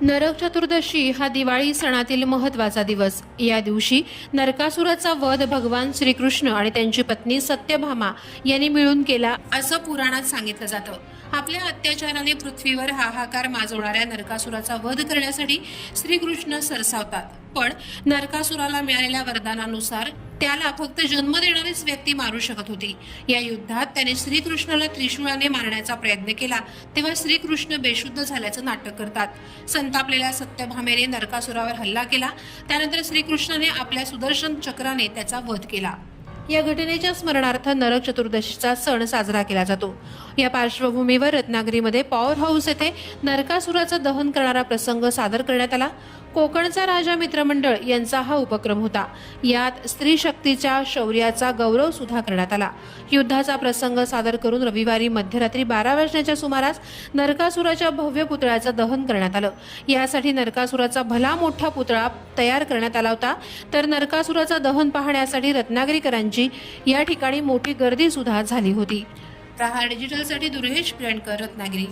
नरक चतुर्दशी हा दिवाळी सणातील महत्त्वाचा दिवस. या दिवशी नरकासुराचा वध भगवान श्रीकृष्ण आणि त्यांची पत्नी सत्यभामा यांनी मिळून केला असं पुराणात सांगितलं जातं. आपल्या अत्याचाराने पृथ्वीवर हाहाकार माजवणाऱ्या नरकासुराचा वध करण्यासाठी श्रीकृष्ण सरसावतात. पण नरकासुराला मिळालेल्या वरदानानुसार त्याला फक्त जन्म देणारीच व्यक्ती मारू शकत होती. या युद्धात त्याने श्रीकृष्णाला त्रिशूळाने मारण्याचा प्रयत्न केला. तेव्हा श्रीकृष्ण बेशुद्ध झाल्याचं नाटक करतात. संतापलेल्या सत्यभामेने नरकासुरावर हल्ला केला. त्यानंतर श्रीकृष्णाने आपल्या सुदर्शन चक्राने त्याचा वध केला. या घटनेच्या स्मरणार्थ नरक चतुर्दशीचा सण साजरा केला जातो. या पार्श्वभूमीवर रत्नागिरीमध्ये पॉवर हाऊस येथे नरकासुराचं दहन करणारा प्रसंग सादर करण्यात आला. कोकणचा राजा मित्रमंडळ यांचा हा उपक्रम होता. यात स्त्री शक्तीच्या शौर्याचा गौरव सुद्धा करण्यात आला. युद्धाचा प्रसंग सादर करून रविवारी मध्यरात्री बारा वाजण्याच्या सुमारास नरकासुराच्या भव्य पुतळ्याचं दहन करण्यात आलं. यासाठी नरकासुराचा भला मोठा पुतळा तयार करण्यात आला होता. तर नरकासुराचं दहन पाहण्यासाठी रत्नागिरीकरांची या ठिकाणी मोठी गर्दी सुद्धा झाली होती. प्रहार डिजिटलसाठी दुर्गेश प्रियंकर रत्नागिरी.